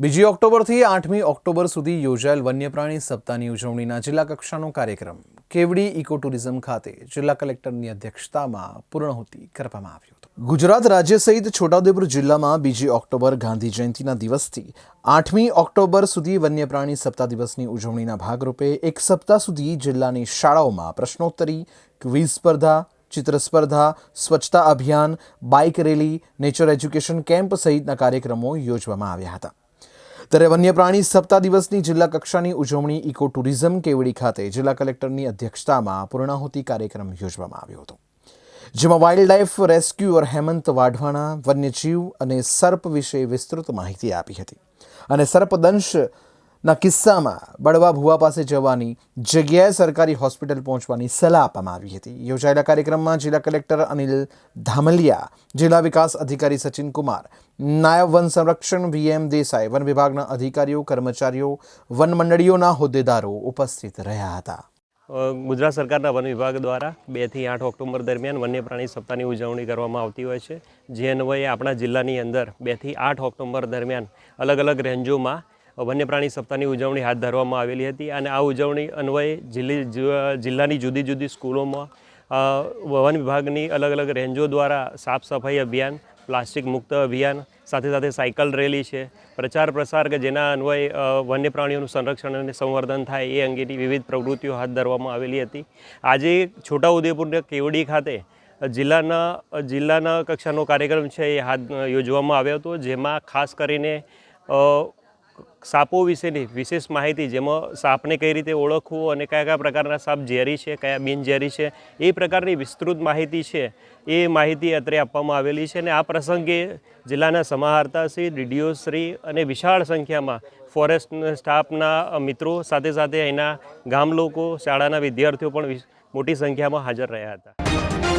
બીજી ઓક્ટોબરથી આઠમી ઓક્ટોબર સુધી યોજાયેલ વન્યપ્રાણી સપ્તાહની ઉજવણીના જિલ્લા કક્ષાનો કાર્યક્રમ કેવડી ઇકો ટુરિઝમ ખાતે જિલ્લા કલેક્ટરની અધ્યક્ષતામાં પૂર્ણહુતિ કરવામાં આવ્યો હતો. ગુજરાત રાજ્ય સહિત છોટાઉદેપુર જિલ્લામાં બીજી ઓક્ટોબર ગાંધી જયંતિના દિવસથી આઠમી ઓક્ટોબર સુધી વન્યપ્રાણી સપ્તાહ દિવસની ઉજવણીના ભાગરૂપે એક સપ્તાહ સુધી જિલ્લાની શાળાઓમાં પ્રશ્નોત્તરી, ક્વિઝ સ્પર્ધા, ચિત્ર સ્પર્ધા, સ્વચ્છતા અભિયાન, bike rally, nature education camp સહિતના કાર્યક્રમો યોજવામાં આવ્યા હતા. ત્યારે વન્યપ્રાણી સપ્તાહ દિવસની જિલ્લા કક્ષાની ઉજવણી ઇકો ટુરિઝમ કેવડી ખાતે જિલ્લા કલેક્ટરની અધ્યક્ષતામાં પૂર્ણાહુતિ કાર્યક્રમ યોજવામાં આવ્યો હતો. જેમાં wild life rescuer Hemant Vadhvana, વન્યજીવ અને સર્પ વિશે વિસ્તૃત માહિતી આપી હતી. અને સર્પદંશના કિસ્સામાં બળવા ભુવા પાસે જવાની જગ્યાએ સરકારી હોસ્પિટલ પહોંચવાની સલાહ આપવામાં આવી હતી. યોજાયેલા કાર્યક્રમમાં જિલ્લા કલેક્ટર અનિલ ધામલિયા, જિલ્લા વિકાસ અધિકારી સચિન કુમાર, નાયબ વન સંરક્ષણ વીએમ દેસાઈ, વન વિભાગના અધિકારીઓ, કર્મચારીઓ, વન મંડળીઓના હોદ્દેદારો ઉપસ્થિત રહ્યા હતા. ગુજરાત સરકારના વન વિભાગ દ્વારા બેથી આઠ ઓક્ટોબર દરમિયાન વન્ય પ્રાણી સપ્તાહની ઉજવણી કરવામાં આવતી હોય છે. જે અન્વયે આપણા જિલ્લાની અંદર બેથી આઠ ઓક્ટોબર દરમિયાન અલગ અલગ રેન્જોમાં વન્ય પ્રાણી સપ્તાહની ઉજવણી હાથ ધરવામાં આવેલી હતી અને આ ઉજવણી અન્વયે જિલ્લી જિલ્લાની જુદી જુદી સ્કૂલોમાં વન વિભાગની અલગ અલગ રેન્જો દ્વારા સાફ સફાઈ અભિયાન, પ્લાસ્ટિક મુક્ત અભિયાન, સાથે સાથે સાયકલ રેલી છે. પ્રચાર પ્રસાર કે જેના અન્વયે વન્ય પ્રાણીઓનું સંરક્ષણ અને સંવર્ધન થાય એ અંગેની વિવિધ પ્રવૃત્તિઓ હાથ ધરવામાં આવેલી હતી. આજે છોટાઉદેપુરના કેવડી ખાતે જિલ્લાના જિલ્લાના કક્ષાનો કાર્યક્રમ છે એ હાથ યોજવામાં આવ્યો હતો, જેમાં ખાસ કરીને સાપો વિશેની વિશેષ માહિતી જેમાં સાપને કઈ રીતે ઓળખવું અને કયા કયા પ્રકારના સાપ ઝેરી છે, કયા બિનઝેરી છે, એ પ્રકારની વિસ્તૃત માહિતી છે, એ માહિતી અત્રે આપવામાં આવેલી છે અને આ પ્રસંગે જિલ્લાના સમાહર્તાશ્રી ડીડીઓશ્રી અને વિશાળ સંખ્યામાં ફોરેસ્ટ સ્ટાફના મિત્રો સાથે સાથે અહીંના ગામ લોકો, શાળાના વિદ્યાર્થીઓ પણ મોટી સંખ્યામાં હાજર રહ્યા હતા.